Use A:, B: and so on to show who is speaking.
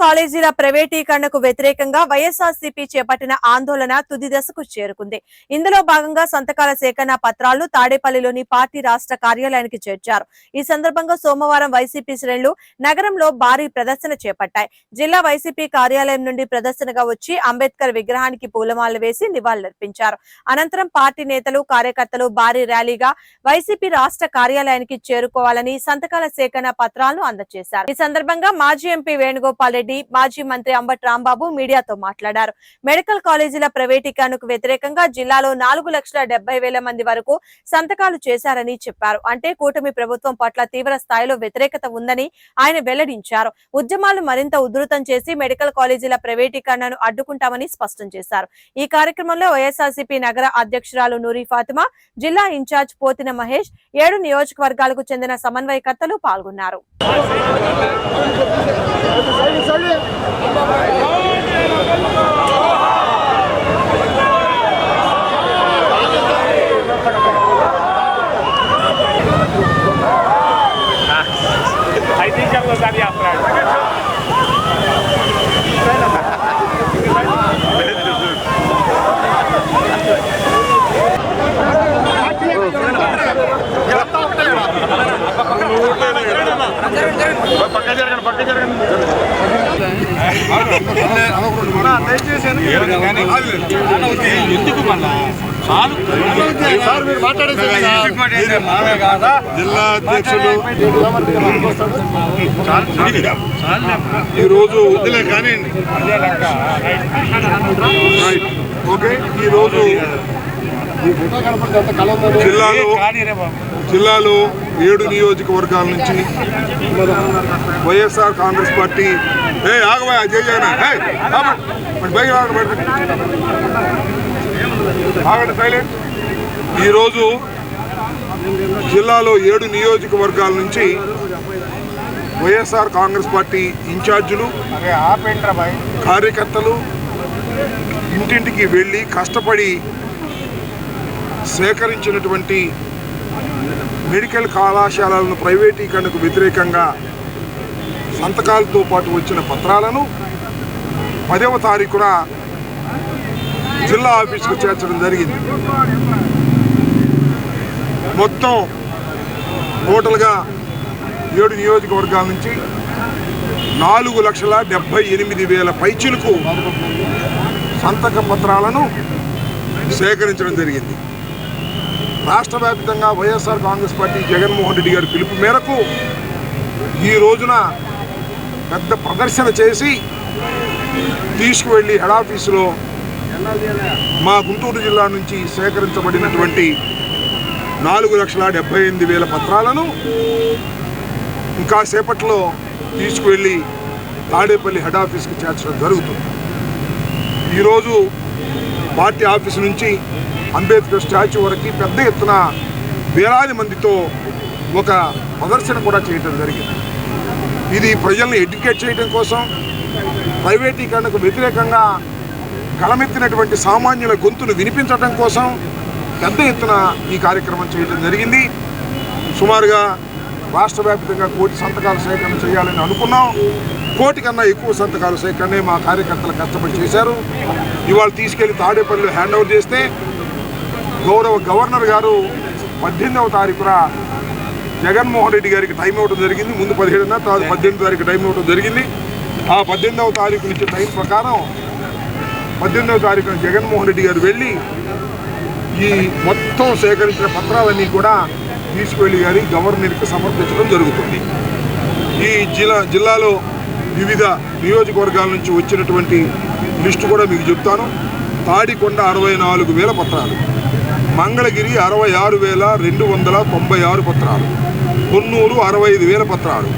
A: కాలేజీల ప్రైవేటీకరణకు వ్యతిరేకంగా వైఎస్ఆర్సీపీ చేపట్టిన ఆందోళన తుది దశకు చేరుకుంది. ఇందులో భాగంగా సంతకాల సేకరణ పత్రాలను తాడేపల్లిలోని పార్టీ రాష్ట్ర కార్యాలయానికి చేర్చారు. ఈ సందర్భంగా సోమవారం వైసీపీ శ్రేణులు నగరంలో భారీ ప్రదర్శన చేపట్టాయి. జిల్లా వైసీపీ కార్యాలయం నుండి ప్రదర్శనగా వచ్చి అంబేద్కర్ విగ్రహానికి పూలమాలలు వేసి నివాళులర్పించారు. అనంతరం పార్టీ నేతలు కార్యకర్తలు భారీ ర్యాలీగా వైసీపీ రాష్ట్ర కార్యాలయానికి చేరుకోవాలని సంతకాల సేకరణ పత్రాలను అందజేశారు. ఈ సందర్భంగా మాజీ ఎంపీ వేణుగోపాల్ రెడ్డి మాజీ మంత్రి అంబట్ రాంబాబు మీడియాతో మాట్లాడారు. మెడికల్ కాలేజీల ప్రైవేటీకరణకు వ్యతిరేకంగా జిల్లాలో నాలుగు లక్షల డెబ్బై వేల మంది వరకు సంతకాలు చేశారని చెప్పారు. అంటే కూటమి ప్రభుత్వం పట్ల తీవ్ర స్థాయిలో వ్యతిరేకత ఉందని ఆయన వెల్లడించారు. ఉద్యమాలు మరింత ఉధృతం చేసి మెడికల్ కాలేజీల ప్రైవేటీకరణను అడ్డుకుంటామని స్పష్టం చేశారు. ఈ కార్యక్రమంలో వైఎస్ఆర్సీపీ నగర అధ్యక్షురాలు నూరి ఫాతిమా జిల్లా ఇన్ఛార్జ్ పోతిన మహేష్ ఏడు నియోజకవర్గాలకు చెందిన సమన్వయకర్తలు పాల్గొన్నారు.
B: Salut, salut, salut. పక్క జరగండి పక్క జరగండి ఎందుకు మళ్ళా
C: జిల్లా అధ్యక్షులు ఈరోజు వదిలే కానీ ఓకే ఈరోజు జిల్లాలో జిల్లాలో ఏడు నియోజకవర్గాల నుంచి వైఎస్ఆర్ కాంగ్రెస్ పార్టీ. ఏ ఆగవా జయజన బయట. ఆగండి సైలెంట్ ఈరోజు జిల్లాలో ఏడు నియోజకవర్గాల నుంచి వైఎస్ఆర్ కాంగ్రెస్ పార్టీ ఇన్ఛార్జీలు కార్యకర్తలు ఇంటింటికి వెళ్ళి కష్టపడి సేకరించినటువంటి మెడికల్ కళాశాలలను ప్రైవేటీకరణకు వ్యతిరేకంగా సంతకాలతో పాటు వచ్చిన పత్రాలను పదవ తారీఖున జిల్లా ఆఫీసుకు చేర్చడం జరిగింది. మొత్తం టోటల్గా ఏడు నియోజకవర్గాల నుంచి నాలుగు లక్షల డెబ్బై ఎనిమిది వేల పైచులకు సంతక పత్రాలను సేకరించడం జరిగింది. రాష్ట్ర వ్యాప్తంగా వైఎస్ఆర్ కాంగ్రెస్ పార్టీ జగన్మోహన్ రెడ్డి గారి పిలుపు మేరకు ఈ రోజున పెద్ద ప్రదర్శన చేసి తీసుకువెళ్ళి హెడ్ ఆఫీసులో మా గుంటూరు జిల్లా నుంచి సేకరించబడినటువంటి నాలుగు లక్షల డెబ్బై ఎనిమిది వేల పత్రాలను ఇంకా సేపట్లో తీసుకువెళ్ళి తాడేపల్లి హెడ్ ఆఫీస్కి చేర్చడం జరుగుతుంది. ఈరోజు పార్టీ ఆఫీస్ నుంచి అంబేద్కర్ స్టాచ్యూ వరకు పెద్ద ఎత్తున వేలాది మందితో ఒక ప్రదర్శన కూడా చేయటం జరిగింది. ఇది ప్రజల్ని ఎడ్యుకేట్ చేయడం కోసం ప్రైవేటీకరణకు వ్యతిరేకంగా కళమెత్తినటువంటి సామాన్యుల గొంతును వినిపించడం కోసం పెద్ద ఎత్తున ఈ కార్యక్రమం చేయడం జరిగింది. సుమారుగా రాష్ట్ర వ్యాప్తంగా కోటి సంతకాల సేకరణ చేయాలని అనుకున్నాం. కోటి కన్నా ఎక్కువ సంతకాల సేకరణే మా కార్యకర్తలు కష్టపడి చేశారు. ఇవాళ తీసుకెళ్ళి తాడేపల్లిలో హ్యాండ్ ఓవర్ చేస్తే గౌరవ గవర్నర్ గారు పద్దెనిమిదవ తారీఖున జగన్మోహన్ రెడ్డి గారికి టైం ఇవ్వడం జరిగింది. ముందు పదిహేడున తర్వాత పద్దెనిమిది తారీఖు టైం ఇవ్వడం జరిగింది. ఆ పద్దెనిమిదవ తారీఖు నుంచి టైం ప్రకారం పద్దెనిమిదవ తారీఖున జగన్మోహన్ రెడ్డి గారు వెళ్ళి ఈ మొత్తం సేకరించిన పత్రాలన్నీ కూడా తీసుకువెళ్ళి గారి గవర్నర్కి సమర్పించడం జరుగుతుంది. ఈ జిల్లా జిల్లాలో వివిధ నియోజకవర్గాల నుంచి వచ్చినటువంటి లిస్టు కూడా మీకు చెప్తాను. తాడికొండ అరవై నాలుగు వేల పత్రాలు. మంగళగిరి అరవై ఆరు వేల రెండు వందల తొంభై ఆరు పత్రాలు. కొన్నూరు అరవై ఐదు వేల పత్రాలు.